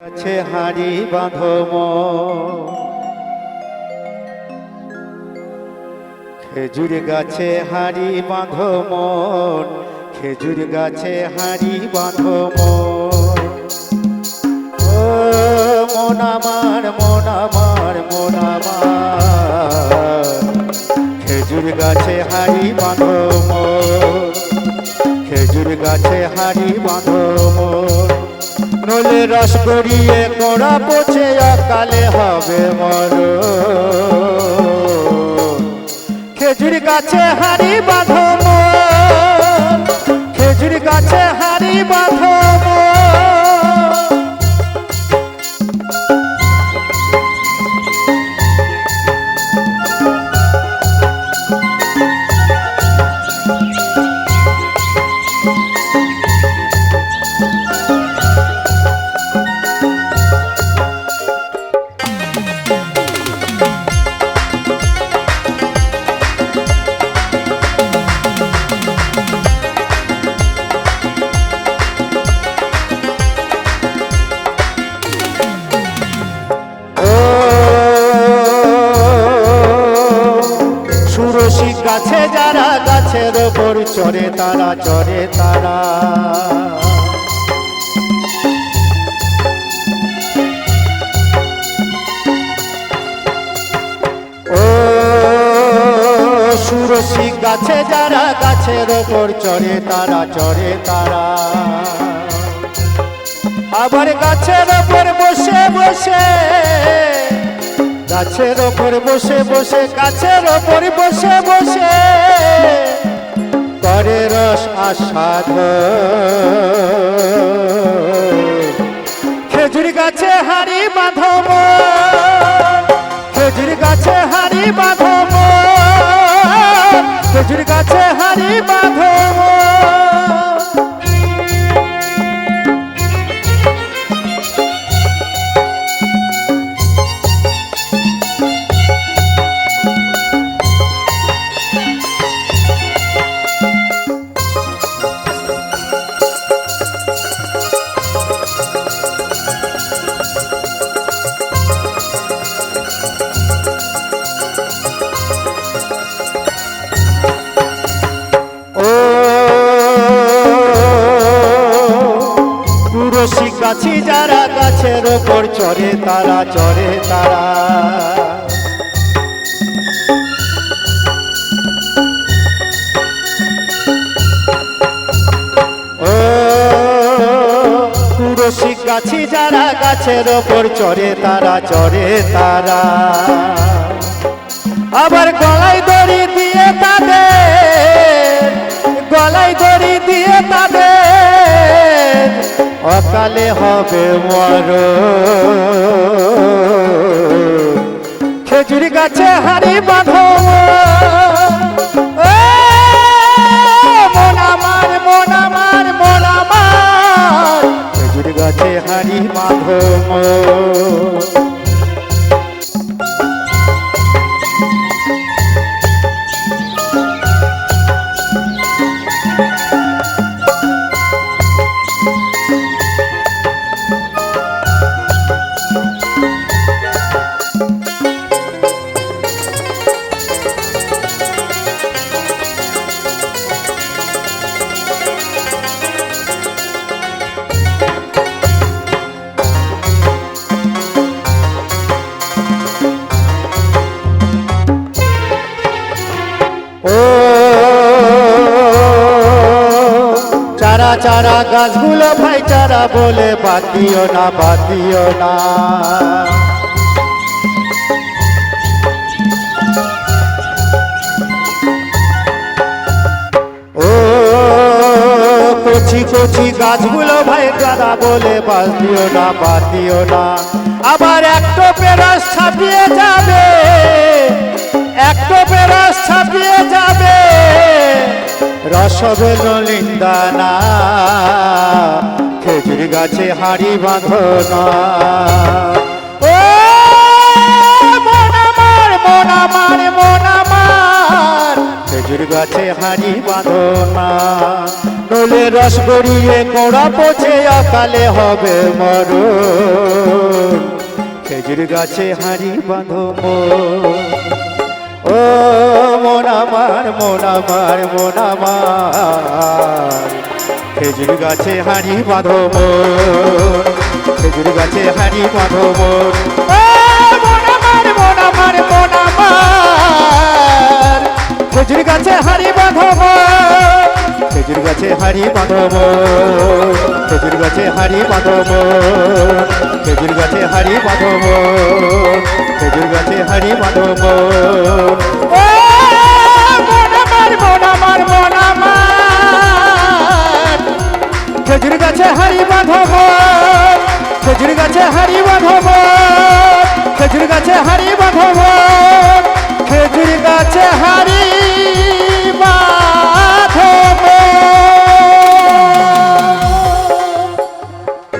কাছে হাড়ি বাঁধো মন। খেজুর গাছে হাড়ি বাঁধো মন খেজুর গাছে হাড়ি বাঁধো মন আমার মন আমার মন আমার। খেজুর গাছে হাড়ি বাঁধো মন খেজুর গাছে হাড়ি বাঁধো মন নলে রস গড়িয়ে কোড়া পচে অকালে হবে মর গাছে, যারা গাছের ওপর চড়ে, তারা চড়ে, তারা। ও সুরসী গাছে, যারা গাছের ওপর চড়ে, তারা চড়ে, তারা। আবার গাছের ওপর বসে বসে গাছের ওপর বসে বসে, গাছের ওপর বসে বসে। করে রস আস্বাদ। খেজুর গাছে হাড়ি বাঁধব খেজুর গাছে হাড়ি বাঁধব খেজুর গাছে হাড়ি বাঁধব গাছি যারা গাছের ওপর চড়ে, তারা চড়ে, তারা। ও গাছি যারা গাছের ওপর চড়ে, তারা চড়ে, তারা। আবার গলায় দড়ি দিয়ে তাদের, গলায় দড়ি দিয়ে অকালে হবে মর খেজুরি গাছে হারি বাঁধো। ও, চারা চারা গাছগুলো ভাই, চারা বলে বাতিও না বাতিও না। কচি কচি গাছগুলো ভাই, চারা বলে বাতিও না বাতিও না। আবার একটা পেরাস ছাপিয়ে যাবে। একটো পেরাস ছাপিয়ে যাবে। রসবেল লিন্দানা খেজুর গাছে হাড়ি বাঁধো না ও মন আমার মন আমার মন আমার, খেজুর গাছে হাড়ি বাঁধো না নলে রস গড়িয়ে কোড়া পচে অকালে হবে মরণ। খেজুর গাছে হাঁড়ি বাঁধো। ও, মন আমার মন আমার মন আমার খেজুর গাছে হাঁড়ি বাঁধো। খেজুর গাছে হাঁড়ি বাঁধো মন। আমার মন আমার মন আমার খেজুর গাছে হাঁড়ি বাঁধো। খেজুর গাছে হাঁড়ি বাঁধো। খেজুর গাছে হাঁড়ি বাঁধব। খেজুর গাছে হাঁড়ি বাঁধব। খেজুর গাছে হাঁড়ি বাঁধো